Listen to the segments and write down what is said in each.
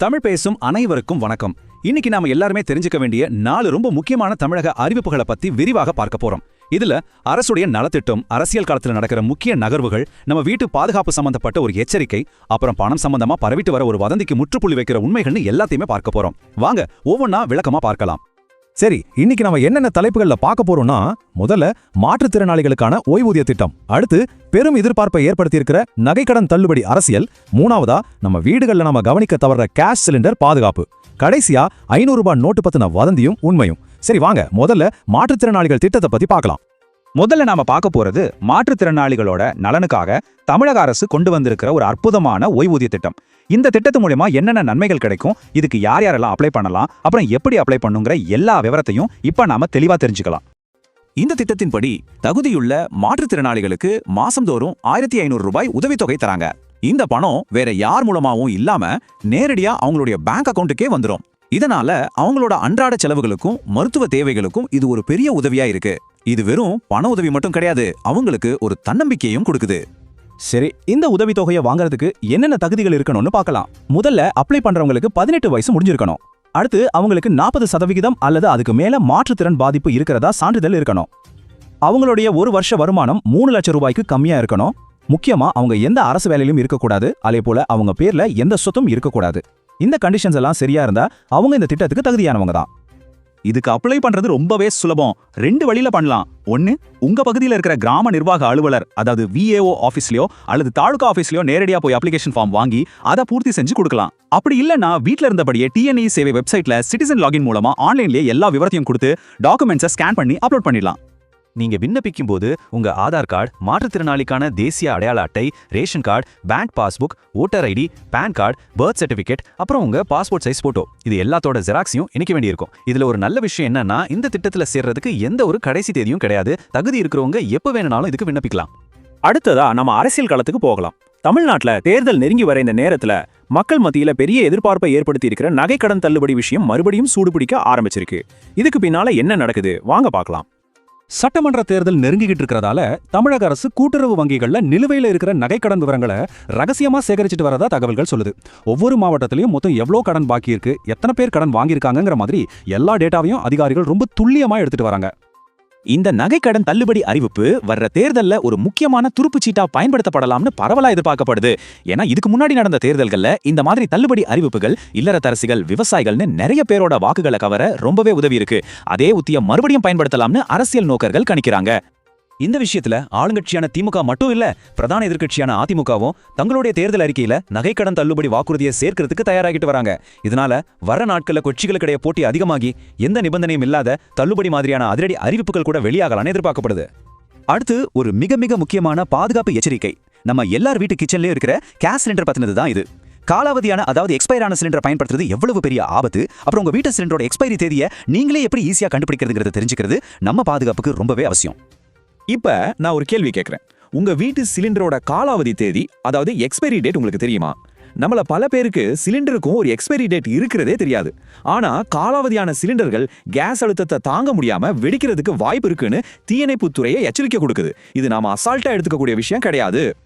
தமிழ் பேசும் அனைவருக்கும் வணக்கம். இன்னைக்கு நாம எல்லாருமே தெரிஞ்சுக்க வேண்டிய நாலு ரொம்ப முக்கியமான தமிழக அறிவிப்புகளை பத்தி விரிவாக பார்க்க போறோம். இதுல அரசுடைய நலத்திட்டம் அரசியல் காலத்துல நடக்கிற முக்கிய நகர்வுகள் நம்ம வீட்டு பாதுகாப்பு சம்பந்தப்பட்ட ஒரு எச்சரிக்கை அப்புறம் பணம் சம்பந்தமா பரவிட்டு வர ஒரு வதந்திக்கு முற்றுப்புள்ளி வைக்கிற உண்மைகள்னு எல்லாத்தையுமே பார்க்க போறோம். வாங்க ஒவ்வொன்னா விளக்கமா பார்க்கலாம். சரி இன்னைக்கு நம்ம என்னென்ன தலைப்புகள்ல பார்க்க போறோம்னா முதல்ல மாற்றுத்திறனாளிகளுக்கான ஓய்வூதிய திட்டம். அடுத்து பெரும் எதிர்பார்ப்பை ஏற்படுத்தியிருக்கிற நகைக்கடன் தள்ளுபடி அரசியல். மூணாவதா நம்ம வீடுகள்ல நம்ம கவனிக்க தவற கேஸ் சிலிண்டர் பாதுகாப்பு. கடைசியா ஐநூறு ரூபாய் நோட்டு பத்தின வதந்தியும் உண்மையும். சரி வாங்க முதல்ல மாற்றுத்திறனாளிகள் திட்டத்தை பத்தி பார்க்கலாம். முதல்ல நாம பார்க்க போறது மாற்றுத்திறனாளிகளோட நலனுக்காக தமிழக அரசு கொண்டு வந்திருக்கிற ஒரு அற்புதமான ஓய்வூதிய திட்டம். இந்த திட்டத்து மூலயமா என்னென்ன நன்மைகள் கிடைக்கும் இதுக்கு யார் யாரெல்லாம் அப்ளை பண்ணலாம் அப்புறம் எப்படி அப்ளை பண்ணுங்கிற எல்லா விவரத்தையும் இப்ப நாம தெளிவா தெரிஞ்சுக்கலாம். இந்த திட்டத்தின்படி தகுதியுள்ள மாற்றுத்திறனாளிகளுக்கு மாசம்தோறும் ஆயிரத்தி ஐநூறு ரூபாய் உதவித்தொகை தராங்க. இந்த பணம் வேற யார் மூலமாவும் இல்லாம நேரடியா அவங்களுடைய பேங்க் அக்கவுண்ட்டுக்கே வந்துரும். இதனால அவங்களோட அன்றாட செலவுகளுக்கும் மருத்துவ தேவைகளுக்கும் இது ஒரு பெரிய உதவியா இருக்கு. இது வெறும் பண உதவி மட்டும் கிடையாது அவங்களுக்கு ஒரு தன்னம்பிக்கையும் கொடுக்குது. சரி இந்த உதவித்தொகையை வாங்குறதுக்கு என்னென்ன தகுதிகள் இருக்கணும்னு பார்க்கலாம். முதல்ல அப்ளை பண்றவங்களுக்கு பதினெட்டு வயசு முடிஞ்சிருக்கணும். அடுத்து அவங்களுக்கு நாற்பது சதவிகிதம் அல்லது அதுக்கு மேல மாற்றுத்திறன் பாதிப்பு இருக்கிறதா சான்றிதழ் இருக்கணும். அவங்களுடைய ஒரு வருஷ வருமானம் மூணு லட்சம் ரூபாய்க்கு கம்மியா இருக்கணும். முக்கியமா அவங்க எந்த அரசு வேலையிலும் இருக்கக்கூடாது அதே போல அவங்க பேர்ல எந்த சொத்தும் இருக்கக்கூடாது. இந்த கண்டிஷன்ஸ் எல்லாம் சரியா இருந்தா அவங்க இந்த திட்டத்துக்கு தகுதியானவங்க தான். இதுக்கு அப்ளை பண்றது ரொம்பவே சுலபம். ரெண்டு வழியில பண்ணலாம். ஒன்னு உங்க பகுதியில் இருக்கிற கிராம நிர்வாக அலுவலர் அதாவது விஏஓ ஆபீஸ்லயோ அல்லது தாலுகா ஆபீஸ்லயோ நேரடியா போய் அப்ளிகேஷன் ஃபார்ம் வாங்கி அதை பூர்த்தி செஞ்சு கொடுக்கலாம். அப்படி இல்லைன்னா வீட்ல இருந்தபடியே டிஎன்இ சேவை வெப்சைட்ல சிட்டிசன் லாகின் மூலமா ஆன்லைன்லயே எல்லா விவரத்தையும் கொடுத்து டாக்குமெண்ட்ஸை ஸ்கேன் பண்ணி அப்லோட் பண்ணிடலாம். நீங்க விண்ணப்பிக்கும் போது உங்க ஆதார் கார்டு மாற்றுத்திறனாளிக்கான தேசிய அடையாள அட்டை ration card bank passbook voter ID PAN card birth certificate அப்புறம் உங்க பாஸ்போர்ட் சைஸ் போட்டோ. இது எல்லாத்தோட ஜெராக்ஸையும் இணைக்க வேண்டியிருக்கும். இதுல ஒரு நல்ல விஷயம் என்னன்னா இந்த திட்டத்துல சேர்றதுக்கு எந்த ஒரு கடைசி தேதியும் கிடையாது. தகுதி இருக்கிறவங்க எப்ப வேணும்னாலும் இதுக்கு விண்ணப்பிக்கலாம். அடுத்ததா நம்ம அரசியல் களத்துக்கு போகலாம். தமிழ்நாட்டுல தேர்தல் நெருங்கி வர இந்த நேரத்துல மக்கள் மத்தியில பெரிய எதிர்பார்ப்பை ஏற்படுத்தி இருக்கிற நகைக்கடன் தள்ளுபடி விஷயம் மறுபடியும் சூடுபிடிக்க ஆரம்பிச்சிருக்கு. இதுக்கு பின்னால என்ன நடக்குது? வாங்க பார்க்கலாம். சட்டமன்ற தேர்தல் நெருங்கிக்கிட்டு இருக்கிறதால தமிழக அரசு கூட்டுறவு வங்கிகள்ல நிலுவையில இருக்கிற நகைக்கடன் விவரங்களை ரகசியமா சேகரிச்சிட்டு வரதா தகவல்கள் சொல்லுது. ஒவ்வொரு மாவட்டத்திலையும் மொத்தம் எவ்வளோ கடன் பாக்கி இருக்கு எத்தனை பேர் கடன் வாங்கியிருக்காங்கிற மாதிரி எல்லா டேட்டாவையும் அதிகாரிகள் ரொம்ப துல்லியமா எடுத்துட்டு வராங்க. இந்த நகைக்கடன் தள்ளுபடி அறிவிப்பு வர்ற தேர்தல்ல ஒரு முக்கியமான துருப்புச்சீட்டா பயன்படுத்தப்படலாம்னு பரவலா எதிர்பார்க்கப்படுது. ஏன்னா இதுக்கு முன்னாடி நடந்த தேர்தல்கள்ல இந்த மாதிரி தள்ளுபடி அறிவிப்புகள் இல்லறத்தரசிகள் விவசாயிகள்னு நிறைய பேரோட வாக்குகளை கவர ரொம்பவே உதவி இருக்கு அதே உத்திய மறுபடியும் பயன்படுத்தலாம்னு அரசியல் நோக்கர்கள் கணிக்கிறாங்க. இந்த விஷயத்துல ஆளுங்கட்சியான திமுக மட்டும் இல்ல பிரதான எதிர்க்கட்சியான அதிமுகவும் தங்களுடைய தேர்தல் அறிக்கையில நகைக்கடன் தள்ளுபடி வாக்குறுதியை சேர்க்கிறதுக்கு தயாராகிட்டு வராங்க. இதனால வர நாட்கள்ல கொச்சிகளுக்கிடையே போட்டி அதிகமாகி எந்த நிபந்தனையும் இல்லாத தள்ளுபடி மாதிரியான அதிரடி அறிவிப்புகள் கூட வெளியாகலாம்னு எதிர்பார்க்கப்படுது. அடுத்து ஒரு மிக மிக முக்கியமான பாதுகாப்பு எச்சரிக்கை. நம்ம எல்லார் வீட்டு கிச்சன்லயும் இருக்கிற கேஸ் சிலிண்டர் பத்தினது தான் இது. காலாவதியான அதாவது எக்ஸ்பயர் ஆன சிலிண்டர் பயன்படுத்துறது எவ்வளவு பெரிய ஆபத்து அப்புறம் உங்க வீட்டு சிலிண்டரோட எக்ஸ்பைரி தேதியை நீங்களே எப்படி ஈஸியா கண்டுபிடிக்கிறதுங்கிறத தெரிஞ்சுக்கிறது நம்ம பாதுகாப்புக்கு ரொம்பவே அவசியம். இப்போ நான் ஒரு கேள்வி கேட்குறேன் உங்க வீட்டு சிலிண்டரோட காலாவதி தேதி அதாவது எக்ஸ்பைரி டேட் உங்களுக்கு தெரியுமா? நம்மள பல பேருக்கு சிலிண்டருக்கும் ஒரு எக்ஸ்பைரி டேட் இருக்கிறதே தெரியாது. ஆனா காலாவதியான சிலிண்டர்கள் கேஸ் அழுத்தத்தை தாங்க முடியாம வெடிக்கிறதுக்கு வாய்ப்பு இருக்குன்னு தீயணைப்புத்துறையை எச்சரிக்கை கொடுக்குது. இது நாம அசால்ட்டா எடுத்துக்கக்கூடிய விஷயம் கிடையாது.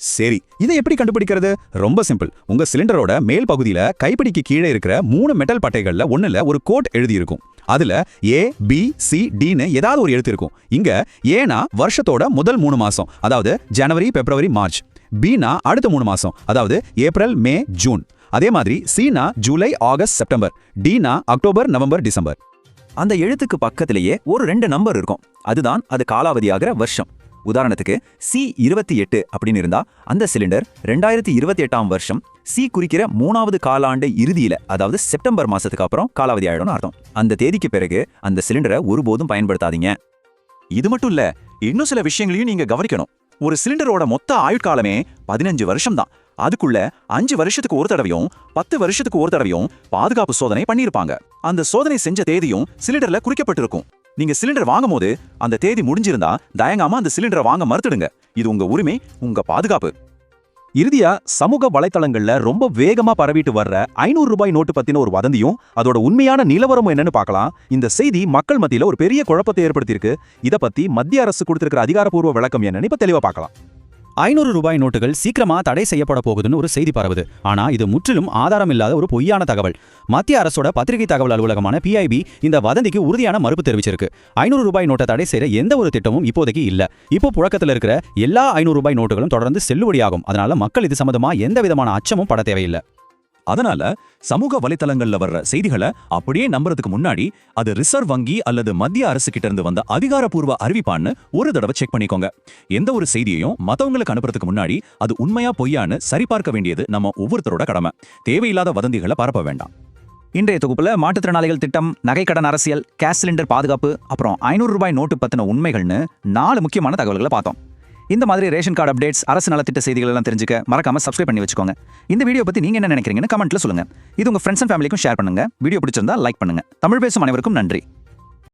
சரி இதை எப்படி கண்டுபிடிக்கிறது? ரொம்ப சிம்பிள். உங்க சிலிண்டரோட மேல் பகுதியில கைப்பிடிக்கு கீழே இருக்கிற மூணு மெட்டல் பட்டைகள்ல ஒண்ணுல ஒரு கோட் எழுதி இருக்கும் அதுல ஏ பி சி டின்னு ஏதாவது ஒரு எழுத்து இருக்கும். இங்க ஏனா வருஷத்தோட முதல் மூணு மாசம் அதாவது ஜனவரி பிப்ரவரி மார்ச். பினா அடுத்த மூணு மாசம் அதாவது ஏப்ரல் மே ஜூன். அதே மாதிரி சீனா ஜூலை ஆகஸ்ட் செப்டம்பர். டினா அக்டோபர் நவம்பர் டிசம்பர். அந்த எழுத்துக்கு பக்கத்திலேயே ஒரு ரெண்டு நம்பர் இருக்கும். அதுதான் அது காலாவதியாகிற வருஷம். உதாரணத்துக்கு சி இருபத்தி எட்டு அப்படின்னு இருந்தா அந்த சிலிண்டர் ரெண்டாயிரத்தி இருபத்தி எட்டாம் வருஷம் சி குறிக்கிற மூணாவது காலாண்டு இறுதியில அதாவது செப்டம்பர் மாசத்துக்கு அப்புறம் காலாவதி ஆயிடும்னு அர்த்தம். அந்த தேதிக்கு பிறகு அந்த சிலிண்டரை ஒருபோதும் பயன்படுத்தாதீங்க. இது மட்டும் இல்ல இன்னும் சில விஷயங்களையும் நீங்க கவனிக்கணும். ஒரு சிலிண்டரோட மொத்த ஆயுட்காலமே பதினஞ்சு வருஷம் தான் அதுக்குள்ள அஞ்சு வருஷத்துக்கு ஒரு தடவையும் பத்து வருஷத்துக்கு ஒரு தடவையும் பாதுகாப்பு சோதனை பண்ணியிருப்பாங்க. அந்த சோதனை செஞ்ச தேதியும் சிலிண்டர்ல குறிக்கப்பட்டிருக்கும். நீங்க சிலிண்டர் வாங்கும் போது அந்த தேதி முடிஞ்சிருந்தா தயங்காம அந்த சிலிண்டரை வாங்க மறுத்துடுங்க. இது உங்க உரிமை உங்க பாதுகாப்பு. இறுதியா சமூக வலைத்தளங்கள்ல ரொம்ப வேகமா பரவிட்டு வர்ற ஐநூறு ரூபாய் நோட்டு பத்தின ஒரு வதந்தியும் அதோட உண்மையான நிலவரம் என்னன்னு பார்க்கலாம் இந்த செய்தி மக்கள் மத்தியில ஒரு பெரிய குழப்பத்தை ஏற்படுத்தியிருக்கு. இத பத்தி மத்திய அரசு கொடுத்திருக்கிற அதிகாரப்பூர்வ விளக்கம் என்னன்னு இப்ப தெளிவா பார்க்கலாம் ஐநூறு ரூபாய் நோட்டுகள் சீக்கிரமா தடை செய்யப்பட போகுதுன்னு ஒரு செய்தி பரவுது. ஆனா இது முற்றிலும் ஆதாரம் இல்லாத ஒரு பொய்யான தகவல். மத்திய அரசோட பத்திரிகை தகவல் அலுவலகமான பிஐபி இந்த வதந்திக்கு உறுதியான மறுப்பு தெரிவிச்சிருக்கு. ஐநூறு ரூபாய் நோட்டை தடை செய்யற எந்த ஒரு திட்டமும் இப்போதைக்கு இல்ல. இப்போ புழக்கத்தில் இருக்கிற எல்லா ஐநூறு ரூபாய் நோட்டுகளும் தொடர்ந்து செல்லுபடியாகும். அதனால மக்கள் இது சம்பந்தமா எந்த விதமான அச்சமும் பட தேவையில்லை. அதனால சமூக வலைத்தளங்கள்ல வர்ற செய்திகளை அப்படியே நம்புறதுக்கு முன்னாடி அது ரிசர்வ் வங்கி அல்லது மத்திய அரசு கிட்ட இருந்து வந்த அதிகாரப்பூர்வ அறிவிப்பான்னு ஒரு தடவை செக் பண்ணிக்கோங்க. எந்த ஒரு செய்தியையும் மத்தவங்களுக்கு அனுப்புறதுக்கு முன்னாடி அது உண்மையா பொய்யான்னு சரிபார்க்க வேண்டியது நம்ம ஒவ்வொருத்தரோட கடமை. தேவையில்லாத வதந்திகளை பரப்ப வேண்டாம். இன்றைய தொகுப்புல மாற்றுத்திறனாளிகள் திட்டம் நகைக்கடன் அரசியல் கேஸ் சிலிண்டர் பாதுகாப்பு அப்புறம் ஐநூறு ரூபாய் நோட்டு பத்தின உண்மைகள்னு நாலு முக்கியமான தகவல்களை பார்த்தோம். இந்த மாதிரி ரேஷன் கார்டு அப்டேட்ஸ் அரசு நலத்திட்ட செய்திகள் எல்லாம் தெரிஞ்சுக்க மறக்காம சப்ஸ்கிரைப் பண்ணி வச்சுக்கோங்க. இந்த வீடியோ பத்தி நீங்க என்ன நினைக்கிறீங்கன்னு கமெண்ட்ல சொல்லுங்க. இது உங்க ஃப்ரெண்ட்ஸ் அண்ட் ஃபேமிலிக்கும் ஷேர் பண்ணுங்க. வீடியோ பிடிச்சிருந்தா லைக் பண்ணுங்க. தமிழ் பேசும் அனைவருக்கும் நன்றி.